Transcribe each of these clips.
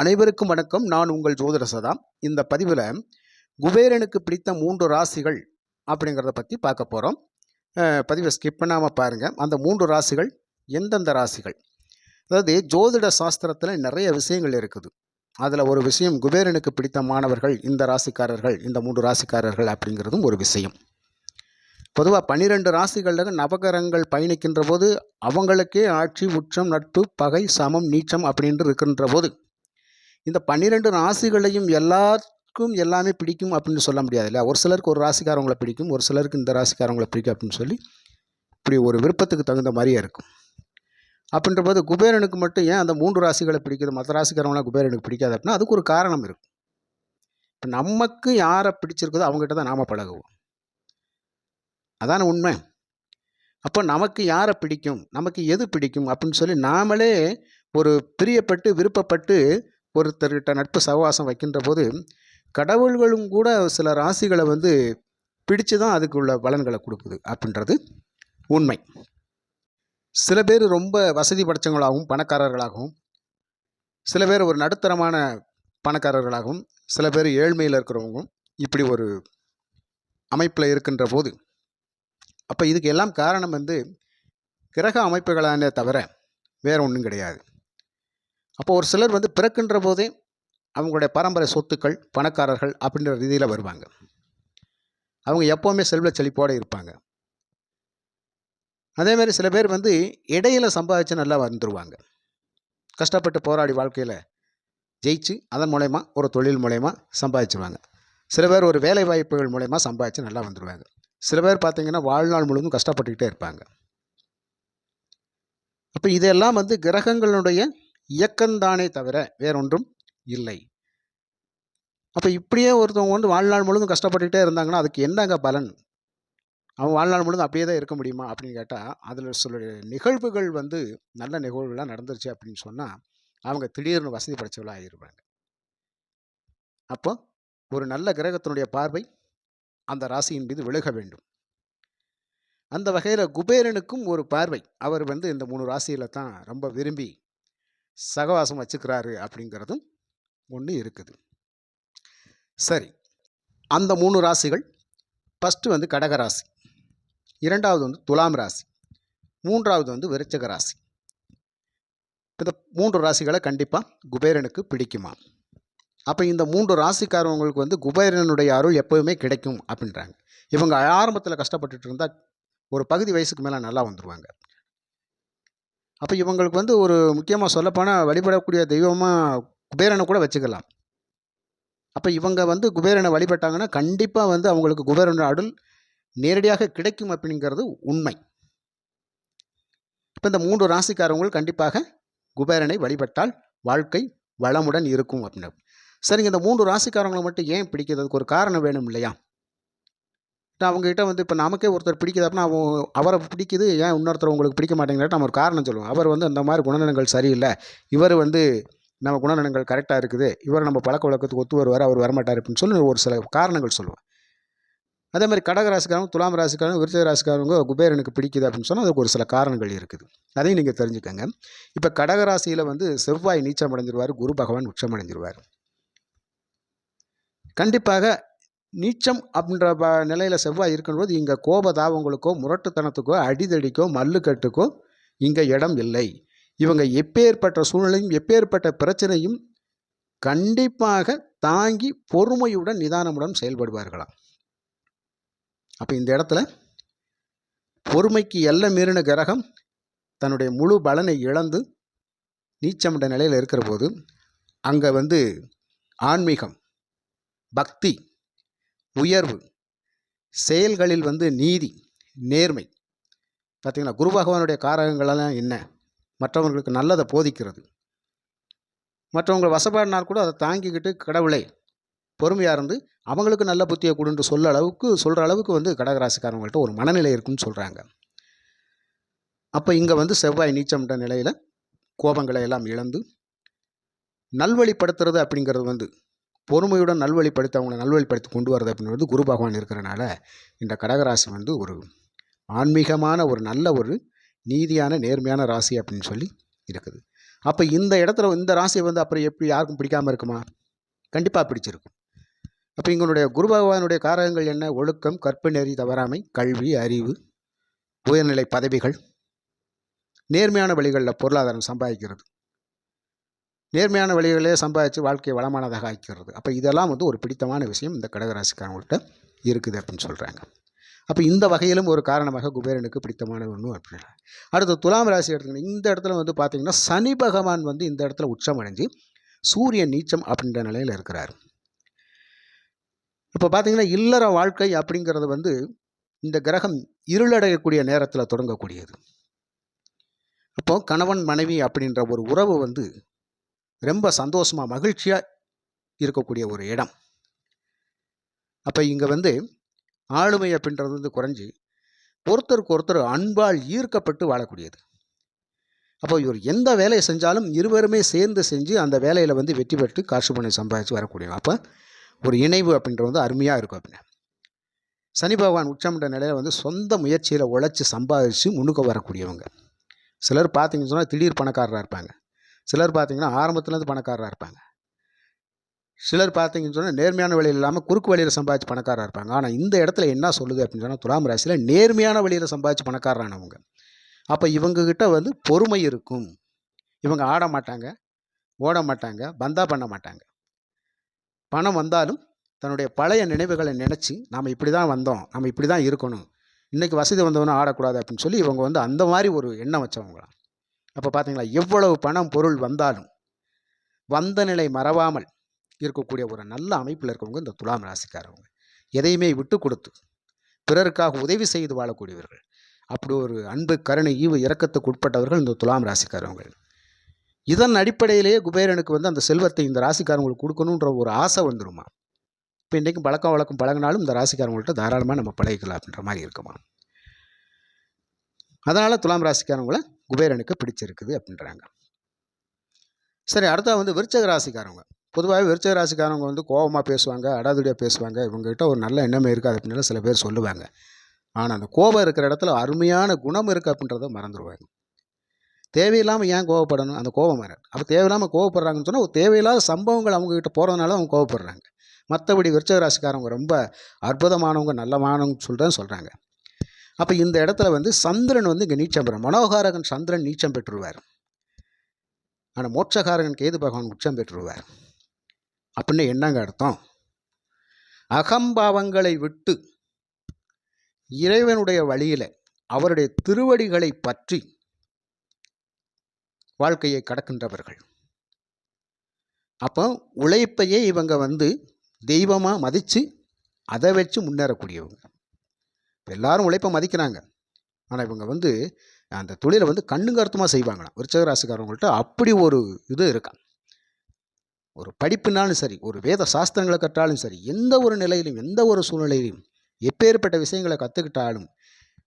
அனைவருக்கும் வணக்கம். நான் உங்கள் ஜோதிட சதா. இந்த பதிவில் குபேரனுக்கு பிடித்த மூன்று ராசிகள் அப்படிங்கிறத பற்றி பார்க்க போகிறோம் பதிவை ஸ்கிப் பண்ணாமல் பாருங்கள் அந்த மூன்று ராசிகள் எந்தெந்த ராசிகள்? அதாவது ஜோதிட சாஸ்திரத்தில் நிறைய விஷயங்கள் இருக்குது. அதில் ஒரு விஷயம் குபேரனுக்கு பிடித்த மாணவர்கள் இந்த ராசிக்காரர்கள் இந்த மூன்று ராசிக்காரர்கள் அப்படிங்கிறதும் ஒரு விஷயம். பொதுவாக பன்னிரெண்டு ராசிகளில் நவகரங்கள் பயணிக்கின்ற போது அவங்களுக்கே ஆட்சி உச்சம் நட்பு பகை சமம் நீச்சம் அப்படின்ட்டு இருக்கின்ற போது இந்த பன்னிரெண்டு ராசிகளையும் எல்லாருக்கும் எல்லாமே பிடிக்கும் அப்படின்னு சொல்ல முடியாது இல்லையா ஒரு சிலருக்கு ஒரு ராசிக்காரவங்களை பிடிக்கும் ஒரு சிலருக்கு இந்த ராசிக்காரவங்களை பிடிக்கும் அப்படின்னு சொல்லி இப்படி ஒரு விருப்பத்துக்கு தகுந்த மாதிரியே இருக்கும். அப்படின்ற போது குபேரனுக்கு மட்டும் ஏன் அந்த மூன்று ராசிகளை பிடிக்குது? மற்ற ராசிக்காரவங்களாம் குபேரனுக்கு பிடிக்காது அப்படின்னா அதுக்கு ஒரு காரணம் இருக்கும். இப்போ நமக்கு யாரை பிடிச்சிருக்குதோ அவங்ககிட்ட தான் நாம் பழகுவோம். அதான உண்மை? அப்போ நமக்கு யாரை பிடிக்கும்? நமக்கு எது பிடிக்கும்? அப்படின்னு சொல்லி நாமளே ஒரு பிரியப்பட்டு விருப்பப்பட்டு ஒருத்தர்கிட்ட நட்பு சகவாசம் வைக்கின்ற போது கடவுள்களும் கூட சில ராசிகளை வந்து பிடிச்சு தான் அதுக்குள்ள பலன்களை கொடுக்குது அப்படின்றது உண்மை. சில பேர் ரொம்ப வசதி படைச்சவங்களாகவும் பணக்காரர்களாகவும் சில பேர் ஒரு நடுத்தரமான பணக்காரர்களாகவும் சில பேர் ஏழ்மையில் இருக்கிறவங்களும் இப்படி ஒரு அமைப்பில் இருக்கின்ற போது அப்போ இதுக்கு எல்லாம் காரணம் வந்து கிரக அமைப்புகளானே தவிர வேறு ஒன்றும் கிடையாது. அப்போ ஒரு சிலர் வந்து பிறக்கின்ற போதே அவங்களுடைய பரம்பரை சொத்துக்கள் பணக்காரர்கள் அப்படின்ற ரீதியில் வருவாங்க. அவங்க எப்போவுமே செல்வ செழிப்போடு இருப்பாங்க. அதேமாதிரி சில பேர் வந்து இடையில சம்பாதிச்சு நல்லா வந்துடுவாங்க கஷ்டப்பட்டு போராடி வாழ்க்கையில் ஜெயிச்சு அதன் மூலயமா ஒரு தொழில் மூலயமா சம்பாதிச்சிருவாங்க. சில பேர் ஒரு வேலை வாய்ப்புகள் மூலயமா சம்பாதிச்சு நல்லா வந்துடுவாங்க சில பேர் பார்த்திங்கன்னா வாழ்நாள் முழுவதும் கஷ்டப்பட்டுக்கிட்டே இருப்பாங்க. அப்போ இதெல்லாம் வந்து கிரகங்களுடைய இயக்கம்தானே தவிர வேறொன்றும் இல்லை. அப்போ இப்படியே ஒருத்தவங்க வந்து வாழ்நாள் முழுவதும் கஷ்டப்பட்டுக்கிட்டே இருந்தாங்கன்னா அதுக்கு என்னங்க பலன்? அவன் வாழ்நாள் முழுவதும் அப்படியே தான் இருக்க முடியுமா? அப்படின்னு கேட்டால் அதில் சில நிகழ்வுகள் வந்து நல்ல நிகழ்வுகளாக நடந்துருச்சு அப்படின்னு சொன்னால் அவங்க திடீர்னு வசதி படைச்சவளாக ஆகிருப்பாங்க அப்போ ஒரு நல்ல கிரகத்தினுடைய பார்வை அந்த ராசியின் மீது விலக வேண்டும். அந்த வகையில் குபேரனுக்கும் ஒரு பார்வை. அவர் வந்து இந்த மூணு ராசியில் தான் ரொம்ப விரும்பி சகவாசம் வச்சுக்கிறாரு அப்படிங்கிறதும் ஒன்று இருக்குது. சரி. அந்த மூணு ராசிகள் ஃபஸ்ட்டு வந்து கடக ராசி இரண்டாவது வந்து துலாம் ராசி மூன்றாவது வந்து விருச்சக ராசி. இந்த மூன்று ராசிகளை கண்டிப்பாக குபேரனுக்கு பிடிக்குமா? அப்போ இந்த மூன்று ராசிக்காரவங்களுக்கு வந்து குபேரனுடைய அருள் எப்போவுமே கிடைக்கும் அப்படின்றாங்க. இவங்க ஆரம்பத்தில் கஷ்டப்பட்டுட்டு இருந்தால் ஒரு பகுதி வயசுக்கு மேலே நல்லா வந்துடுவாங்க அப்போ இவங்களுக்கு வந்து ஒரு முக்கியமாக சொல்லப்போனால் வழிபடக்கூடிய தெய்வமாக குபேரனை கூட வச்சுக்கலாம். அப்போ இவங்க வந்து குபேரனை வழிபட்டாங்கன்னா கண்டிப்பாக வந்து அவங்களுக்கு குபேரனோட அருள் நேரடியாக கிடைக்கும் அப்படிங்கிறது உண்மை. இப்போ இந்த மூன்று ராசிக்காரவங்கள் கண்டிப்பாக குபேரனை வழிபட்டால் வாழ்க்கை வளமுடன் இருக்கும் அப்படின்னு. சரிங்க இந்த மூன்று ராசிக்காரங்களை மட்டும் ஏன் பிடிக்கிறதுக்கு ஒரு காரணம் வேணும் இல்லையா? அவங்ககிட்ட வந்து இப்போ நமக்கே ஒருத்தர் பிடிக்குது அப்படின்னா அவன் அவரை பிடிக்குது ஏன் இன்னொருத்தர் உங்களுக்கு பிடிக்க மாட்டேங்கிறத நம்ம ஒரு காரணம் சொல்லுவோம். அவர் வந்து அந்த மாதிரி குணநலங்கள் சரியில்லை. இவர் வந்து நம்ம குணநலங்கள் கரெக்டாக இருக்குது. இவர் நம்ம பழக்க வழக்கத்துக்கு ஒத்து வருவார் அவர் வரமாட்டார் அப்படின்னு சொல்லி ஒரு சில காரணங்கள் சொல்லுவேன் அதே மாதிரி கடக ராசிக்காரங்க துலாம் ராசிக்காரங்க விருச்சக ராசிக்காரங்க குபேரனுக்கு பிடிக்குது அப்படின்னு சொன்னால் அதுக்கு ஒரு சில காரணங்கள் இருக்குது. அதையும் நீங்கள் தெரிஞ்சுக்கோங்க. இப்போ கடக ராசியில் வந்து செவ்வாய் நீச்சம் அடைஞ்சிருவார் குரு பகவான் உச்சம் அடைஞ்சிருவார் கண்டிப்பாக நீச்சம் அப்படின்ற ப நிலையில் செவ்வாய் இருக்கும்போது இங்கே கோபதாபங்களுக்கோ முரட்டுத்தனத்துக்கோ அடிதடிக்கோ மல்லுக்கட்டுக்கோ இங்கே இடம் இல்லை. இவங்க எப்பேற்பட்ட சூழ்நிலையும் எப்பேற்பட்ட பிரச்சனையும் கண்டிப்பாக தாங்கி பொறுமையுடன் நிதானமுடன் செயல்படுவார்களாம். அப்போ இந்த இடத்துல பொறுமைக்கு எல்ல மீறின கிரகம் தன்னுடைய முழு பலனை இழந்து நீச்சமிட்ட நிலையில் இருக்கிற போது அங்கே வந்து ஆன்மீகம் பக்தி உயர்வு செயல்களில் வந்து நீதி நேர்மை. பார்த்திங்கன்னா குரு பகவானுடைய காரகங்களெல்லாம் என்ன? மற்றவங்களுக்கு நல்லதை போதிக்கிறது. மற்றவங்க வசப்பாடினால் கூட அதை தாங்கிக்கிட்டு கடவுளை பொறுமையாக இருந்து அவங்களுக்கு நல்ல புத்தியை கொடுன்னு சொல்ல அளவுக்கு சொல்கிற அளவுக்கு வந்து கடகராசிக்காரவங்கள்ட்ட ஒரு மனநிலை இருக்குன்னு சொல்கிறாங்க அப்போ இங்கே வந்து செவ்வாய் நீச்சம்ன்ற நிலையில் கோபங்களை எல்லாம் இழந்து நல்வழிப்படுத்துறது அப்படிங்கிறது வந்து பொறுமையுடன் நல்வழிப்படுத்தி அவங்களை நல்வழிப்படுத்தி கொண்டு வரது அப்படின்றது குரு பகவான் இருக்கிறனால இந்த கடகராசி வந்து ஒரு ஆன்மீகமான ஒரு நல்ல ஒரு நீதியான நேர்மையான ராசி அப்படின்னு சொல்லி இருக்குது. அப்போ இந்த இடத்துல இந்த ராசி வந்து அப்புறம் எப்படி யாருக்கும் பிடிக்காமல் இருக்குமா? கண்டிப்பாக பிடிச்சிருக்கும். அப்போ எங்களுடைய குரு பகவானுடைய காரகங்கள் என்ன? ஒழுக்கம் கற்பு நெறி தவறாமை கல்வி அறிவு உயர்நிலை பதவிகள் நேர்மையான வழிகளில் பொருளாதாரம் சம்பாதிக்கிறது. நேர்மையான வழிகளே சம்பாதிச்சு வாழ்க்கையை வளமானதாக ஆக்கிறது அப்போ இதெல்லாம் வந்து ஒரு பிடித்தமான விஷயம். இந்த கடகராசிக்காரங்கள்ட்ட இருக்குது அப்படின்னு சொல்கிறாங்க அப்போ இந்த வகையிலும் ஒரு காரணமாக குபேரனுக்கு பிடித்தமான ஒன்று அப்படின்னா அடுத்து துலாம் ராசி எடுத்துக்கணும் இந்த இடத்துல வந்து பார்த்தீங்கன்னா சனி பகவான் வந்து இந்த இடத்துல உச்சம் அடைஞ்சு சூரியன் நீச்சம் அப்படின்ற நிலையில் இருக்கிறார். இப்போ பார்த்தீங்கன்னா இல்லற வாழ்க்கை அப்படிங்கிறது வந்து இந்த கிரகம் இருளடையக்கூடிய நேரத்தில் தொடங்கக்கூடியது. அப்போ கணவன் மனைவி அப்படின்ற ஒரு உறவு வந்து ரொம்ப சந்தோஷமாக மகிழ்ச்சியாக இருக்கக்கூடிய ஒரு இடம். அப்போ இங்கே வந்து ஆளுமை அப்படின்றது வந்து குறைஞ்சி ஒருத்தருக்கு ஒருத்தர் அன்பால் ஈர்க்கப்பட்டு வாழக்கூடியது. அப்போ இவர் எந்த வேலையை செஞ்சாலும் இருவருமே சேர்ந்து செஞ்சு அந்த வேலையில் வந்து வெற்றி பெற்று காசு பணம் சம்பாதிச்சு வரக்கூடிய அப்போ ஒரு இணைவு அப்படின்றது வந்து அருமையாக இருக்கும் அப்படின்னு. சனி பகவான் உச்சமிட்ட நிலையில் வந்து சொந்த முயற்சியில் உழைச்சி சம்பாதிச்சு முன்னுக்கு வரக்கூடியவங்க. சிலர் பார்த்தீங்கன்னு சொன்னால் திடீர் பணக்காரராக இருப்பாங்க. சிலர் பார்த்தீங்கன்னா ஆரம்பத்துலேருந்து பணக்காரராக இருப்பாங்க. சிலர் பார்த்தீங்கன்னு சொன்னால் நேர்மையான வழியில் இல்லாமல் குறுக்கு வழியில் சம்பாதிச்சு பணக்காரராக இருப்பாங்க. ஆனால் இந்த இடத்துல என்ன சொல்லுது அப்படின்னு சொன்னால் துலாம் ராசியில் நேர்மையான வழியில் சம்பாதிச்சு பணக்காரரானவங்க அப்போ இவங்கக்கிட்ட வந்து பொறுமை இருக்கும். இவங்க ஆட மாட்டாங்க ஓட மாட்டாங்க பந்தா பண்ண மாட்டாங்க. பணம் வந்தாலும் தன்னுடைய பழைய நினைவுகளை நினச்சி நாம் இப்படி தான் வந்தோம் நம்ம இப்படி தான் இருக்கணும். இன்றைக்கி வசதி வந்தவனும் ஆடக்கூடாது அப்படின்னு சொல்லி இவங்க வந்து அந்த மாதிரி ஒரு எண்ணம் வச்சவங்களாம். அப்போ பார்த்தீங்களா எவ்வளவு பணம் பொருள் வந்தாலும் வந்த நிலை மறவாமல் இருக்கக்கூடிய ஒரு நல்ல அமைப்பில் இருக்கவங்க இந்த துலாம் ராசிக்காரவங்க. எதையுமே விட்டு கொடுத்து பிறருக்காக உதவி செய்து வாழக்கூடியவர்கள். அப்படி ஒரு அன்பு கருணை ஈவு இறக்கத்துக்கு உட்பட்டவர்கள் இந்த துலாம் ராசிக்காரவங்க. இதன் அடிப்படையிலேயே குபேரனுக்கு வந்து அந்த செல்வத்தை இந்த ராசிக்காரங்களுக்கு கொடுக்கணுன்ற ஒரு ஆசை வந்துருமா? இப்போ இன்றைக்கும் பழக்கம் வழக்கம் பழகினாலும் இந்த ராசிக்காரங்கள்ட்ட தாராளமாக நம்ம பழகிக்கலாம் அப்படின்ற மாதிரி இருக்குமா? அதனால் துலாம் ராசிக்காரங்களை குபேரனுக்கு பிடிச்சிருக்குது அப்படின்றாங்க. சரி அடுத்தா வந்து விருச்சக ராசிக்காரவங்க. பொதுவாக விருச்சக ராசிக்காரவங்க வந்து கோபமாக பேசுவாங்க அடாதுடியாக பேசுவாங்க. இவங்ககிட்ட ஒரு நல்ல எண்ணமே இருக்காது அப்படின்னு சில பேர் சொல்லுவாங்க. ஆனால் அந்த கோபம் இருக்கிற இடத்துல அருமையான குணம் இருக்குது அப்படின்றத மறந்துடுவாங்க தேவையில்லாமல் ஏன் கோவப்படணும்? அந்த கோபம் வராது. அப்போ தேவையில்லாமல் கோவப்படுறாங்கன்னு சொன்னால் தேவையில்லாத சம்பவங்கள் அவங்கக்கிட்ட போகிறதுனால அவங்க கோவப்படுறாங்க. மற்றபடி விருச்சக ராசிக்காரவங்க ரொம்ப அற்புதமானவங்க நல்லமானவங்க சொல்கிறேன்னு சொல்கிறாங்க அப்போ இந்த இடத்துல வந்து சந்திரன் வந்து இங்கே நீச்சம் பெறும். மனோகாரகன் சந்திரன் நீச்சம் பெற்றுருவார் ஆனால் மோட்சகாரகன் கேது பகவான் உச்சம் பெற்றுருவார் அப்படின்னு என்னங்க அர்த்தம்? அகம்பாவங்களை விட்டு இறைவனுடைய வழியில் அவருடைய திருவடிகளை பற்றி வாழ்க்கையை கடக்கின்றவர்கள். அப்போ உழைப்பையே இவங்க வந்து தெய்வமாக மதித்து அதை வச்சு முன்னேறக்கூடியவங்க. இப்போ எல்லாரும் உழைப்பை மதிக்கிறாங்க. ஆனால் இவங்க வந்து அந்த தொழிலை வந்து கண்ணுங்க அர்த்தமாக செய்வாங்களாம். விருச்சக ராசிக்காரவங்கள்ட்ட அப்படி ஒரு இது இருக்கான் ஒரு படிப்புனாலும் சரி ஒரு வேத சாஸ்திரங்களை கற்றாலும் சரி எந்த ஒரு நிலையிலும் எந்த ஒரு சூழ்நிலையிலும் எப்பேற்பட்ட விஷயங்களை கற்றுக்கிட்டாலும்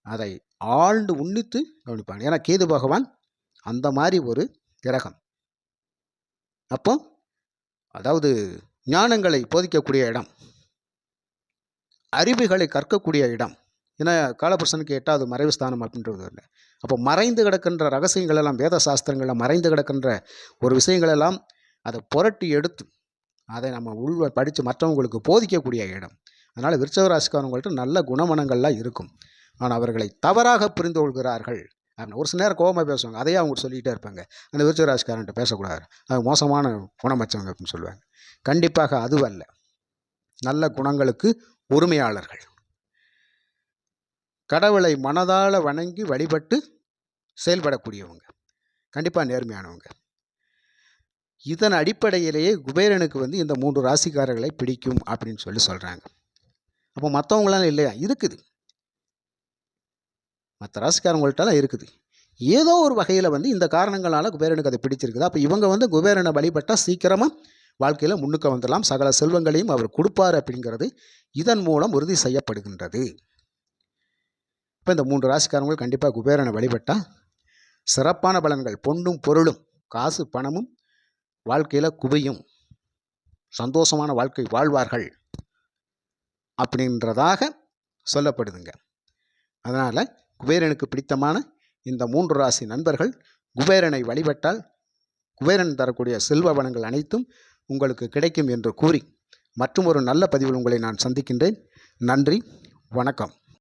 அதை ஆழ்ந்து உன்னித்து கவனிப்பாங்க. ஏன்னா கேது பகவான் அந்த மாதிரி ஒரு கிரகம். அப்போ அதாவது ஞானங்களை போதிக்கக்கூடிய இடம் அறிவுகளை கற்கக்கூடிய இடம் ஏன்னா காலபுருஷனுக்கு எட்டாவது மறைவு ஸ்தானம் அப்படின்றது இல்லை அப்போ மறைந்து கிடக்கின்ற ரகசியங்கள் எல்லாம் வேத சாஸ்திரங்களில் மறைந்து கிடக்கின்ற ஒரு விஷயங்கள் எல்லாம் அதை புரட்டி எடுத்து அதை நம்ம உள் படித்து மற்றவங்களுக்கு போதிக்கக்கூடிய இடம். அதனால் விருச்சவராசிக்காரவங்கள்ட்ட நல்ல குணமனங்கள்லாம் இருக்கும். ஆனால் அவர்களை தவறாக புரிந்து கொள்கிறார்கள். அப்படின்னு ஒரு சில நேரம் கோபமாக பேசுவாங்க. அதையே அவங்க சொல்லிகிட்டே இருப்பாங்க. அந்த விருச்சவராசிக்காரன்ட்ட பேசக்கூடாது. அது மோசமான குணம் வச்சவங்க அப்படின்னு சொல்லுவாங்க. கண்டிப்பாக அதுவல்ல. நல்ல குணங்களுக்கு உரிமையாளர்கள். கடவுளை மனதால் வணங்கி வழிபட்டு செயல்படக்கூடியவங்க. கண்டிப்பாக நேர்மையானவங்க. இதன் அடிப்படையிலேயே குபேரனுக்கு வந்து இந்த மூன்று ராசிக்காரர்களை பிடிக்கும் அப்படின்னு சொல்லி சொல்கிறாங்க அப்போ மற்றவங்களாம் இல்லையா? இருக்குது. மற்ற ராசிக்காரங்கள்ட்டலாம் இருக்குது. ஏதோ ஒரு வகையில் வந்து இந்த காரணங்களால் குபேரனுக்கு அதை பிடிச்சிருக்குது. அப்போ இவங்க வந்து குபேரனை வழிபட்டால் சீக்கிரமாக வாழ்க்கையில் முன்னுக்கு வந்துடலாம். சகல செல்வங்களையும் அவர் கொடுப்பார் அப்படிங்கிறது இதன் மூலம் உறுதி செய்யப்படுகின்றது. இப்போ இந்த மூன்று ராசிக்காரங்கள் கண்டிப்பாக குபேரனை வழிபட்டால் சிறப்பான பலன்கள். பொண்ணும் பொருளும் காசு பணமும் வாழ்க்கையில் குவியும். சந்தோஷமான வாழ்க்கை வாழ்வார்கள் அப்படின்றதாக சொல்லப்படுதுங்க. அதனால் குபேரனுக்கு பிடித்தமான இந்த மூன்று ராசி நண்பர்கள் குபேரனை வழிபட்டால் குபேரன் தரக்கூடிய செல்வ வளங்கள் அனைத்தும் உங்களுக்கு கிடைக்கும் என்று கூறி மற்றும் ஒரு நல்ல பதிவில் உங்களை நான் சந்திக்கின்றேன். நன்றி வணக்கம்.